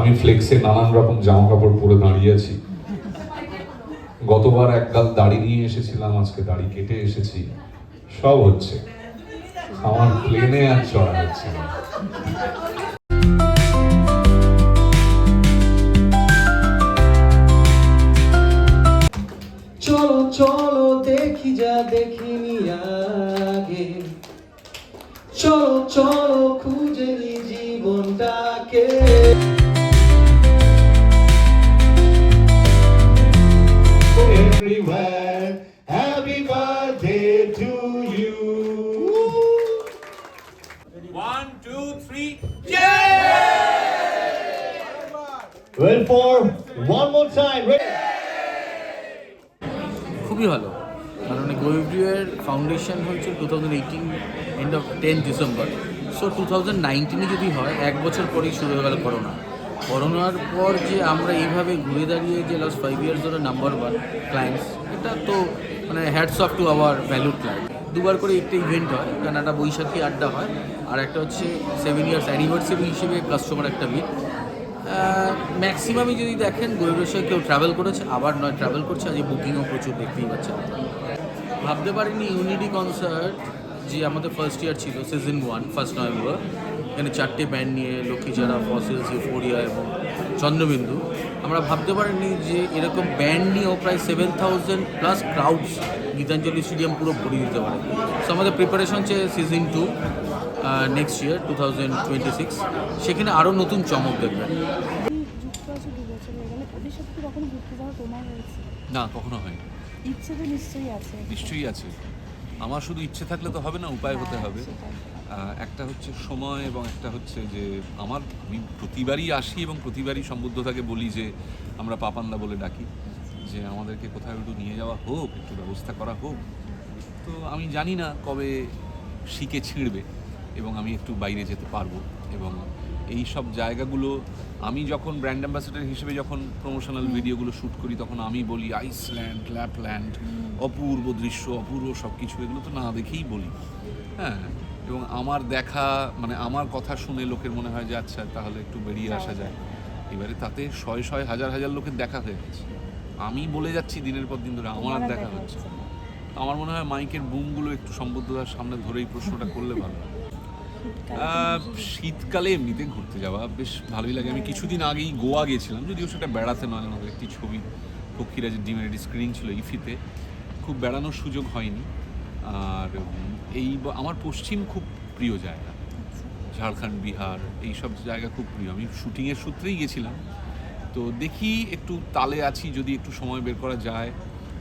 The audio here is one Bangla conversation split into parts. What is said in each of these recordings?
আমি ফ্লেক্সে নানান রকম জামা কাপড় পরে দাঁড়িয়ে আছি। গতবার একগাল দাড়ি নিয়ে এসেছিলাম, আজকে দাড়ি কেটে এসেছি। সব হচ্ছে। আমার প্লেনে আর চড়া হচ্ছে না। চলো চলো, দেখি যা দেখিনি আগে। চলো চলো two, three. Well, for one more time. Ready? খুবই ভালো কারণ গোয়েভ্রিউয়ের ফাউন্ডেশন হয়েছিল two thousand eighteen end of ten December so two thousand নাইনটিনে যদি হয় এক বছর পরেই শুরু হয়ে গেল করোনা করোনার পর যে আমরা এইভাবে ঘুরে দাঁড়িয়ে যে লাস্ট ফাইভ ইয়ার্স ধরে নাম্বার ওয়ান ক্লায়েন্টস এটা তো মানে hats off to our valued client দুবার করে একটা ইভেন্ট হয় কারণ একটা বৈশাখী আড্ডা হয় আর একটা হচ্ছে সেভেন ইয়ার্স অ্যানিভার্সারি হিসেবে কাস্টমার একটা মিট ম্যাক্সিমামই যদি দেখেন গৈরসে কেউ ট্রাভেল করেছে, আবার নয় ট্রাভেল করছে আজ বুকিংও প্রচুর দেখতেই পাচ্ছেন। ভাবতে পারিনি ইউনিটি কনসার্ট যে আমাদের ফার্স্ট ইয়ার ছিল সিজন ওয়ান ফার্স্ট নভেম্বর এখানে চারটে ব্যান্ড নিয়ে লক্ষ্মীচারা ফসিলস ইউফোরিয়া এবং চন্দ্রবিন্দু। আমরা ভাবতে পারিনি যে এরকম ব্যান্ড নিয়েও প্রায় seven thousand plus crowds Gitanjali stadium পুরো ভরিয়ে দিতে পারে। সো আমাদের প্রিপারেশন হচ্ছে season two next year two thousand twenty six সেখানে আরও নতুন চমক দেখবেন। না কখনো হয়নি। ইচ্ছে তো নিশ্চয়ই আছে। নিশ্চয়ই আছে আমার শুধু ইচ্ছে থাকলে তো হবে না উপায় হতে হ্যাঁ, হবে। একটা হচ্ছে সময় এবং একটা হচ্ছে যে আমার আমি প্রতিবারই আসি এবং প্রতিবারই সম্বুদ্ধতাকে বলি যে আমরা পাপান্দা বলে ডাকি যে আমাদেরকে কোথাও একটু নিয়ে যাওয়া হোক একটু ব্যবস্থা করা হোক। তো আমি জানি না কবে শিখে ছিঁড়বে। এবং আমি একটু বাইরে যেতে পারব। এবং এই সব জায়গাগুলো আমি যখন ব্র্যান্ড অ্যাম্বাসেডার হিসেবে যখন প্রমোশনাল ভিডিওগুলো শ্যুট করি তখন আমি বলি আইসল্যান্ড ল্যাপল্যান্ড অপূর্ব দৃশ্য অপূর্ব সব কিছু এগুলো তো না দেখেই বলি। হ্যাঁ এবং আমার দেখা মানে আমার কথা শুনে লোকের মনে হয় যে আচ্ছা তাহলে একটু বেরিয়ে আসা যায়। এবারে তাতে শয়ে শয়ে হাজার হাজার লোকের দেখা হয়ে গেছে। আমি বলে যাচ্ছি দিনের পর দিন ধরে আমার আর দেখা হচ্ছে আমার মনে হয় মাইকের বুমগুলো একটু সম্বদ্ধতার সামনে ধরেই প্রশ্নটা করলে ভালো হয়। শীতকালে এমনিতে ঘুরতে যাওয়া বেশ ভালোই লাগে। আমি কিছুদিন আগেই গোয়া গিয়েছিলাম যদিও সেটা বেড়াতে নয় আমাদের একটি ছবি। পক্ষীরাজের ডিমের একটি স্ক্রিনিং ছিল ইফিতে। খুব বেড়ানোর সুযোগ হয়নি। আর এই আমার পশ্চিম খুব প্রিয় জায়গা। ঝাড়খণ্ড বিহার এই সব জায়গা খুব প্রিয়। আমি শুটিংয়ের সূত্রেই গেছিলাম। তো দেখি একটু তালে আছি যদি একটু সময় বের করা যায়।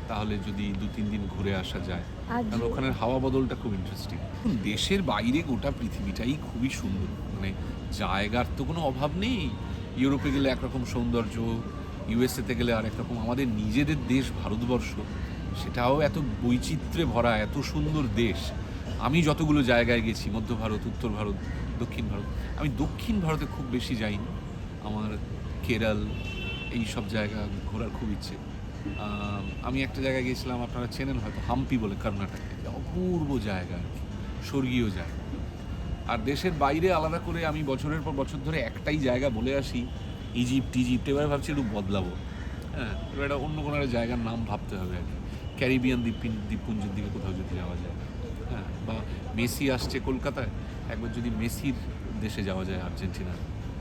তাহলে যদি দু তিন দিন ঘুরে আসা যায় কারণ ওখানের হাওয়া বদলটা খুব ইন্টারেস্টিং দেশের বাইরে গোটা পৃথিবীটাই খুবই সুন্দর। মানে জায়গার তো কোনো অভাব নেই। ইউরোপে গেলে একরকম সৌন্দর্য ইউএসএতে গেলে আর একরকম আমাদের নিজেদের দেশ ভারতবর্ষ সেটাও এত বৈচিত্র্যে ভরা এত সুন্দর দেশ। আমি যতগুলো জায়গায় গেছি মধ্য ভারত উত্তর ভারত দক্ষিণ ভারত আমি দক্ষিণ ভারতে খুব বেশি যাইনি। আমার কেরল এই সব জায়গা ঘোরার খুব ইচ্ছে। আমি একটা জায়গায় গিয়েছিলাম, আপনারা চেনেন হয়তো, হাম্পি বলে কর্ণাটকে। অপূর্ব জায়গা, স্বর্গীয় জায়গা। আর দেশের বাইরে আলাদা করে আমি বছরের পর বছর ধরে একটাই জায়গা বলে আসি, ইজিপ্ট ইজিপ্ট। এবার ভাবছি একটু বদলাবো। হ্যাঁ এবার একটা অন্য কোনো একটা জায়গার নাম ভাবতে হবে আর কি। ক্যারিবিয়ান দ্বীপ দ্বীপপুঞ্জের দিকে কোথাও যদি যাওয়া যায়। হ্যাঁ বা মেসি আসছে কলকাতায়, একবার যদি মেসির দেশে যাওয়া যায় আর্জেন্টিনা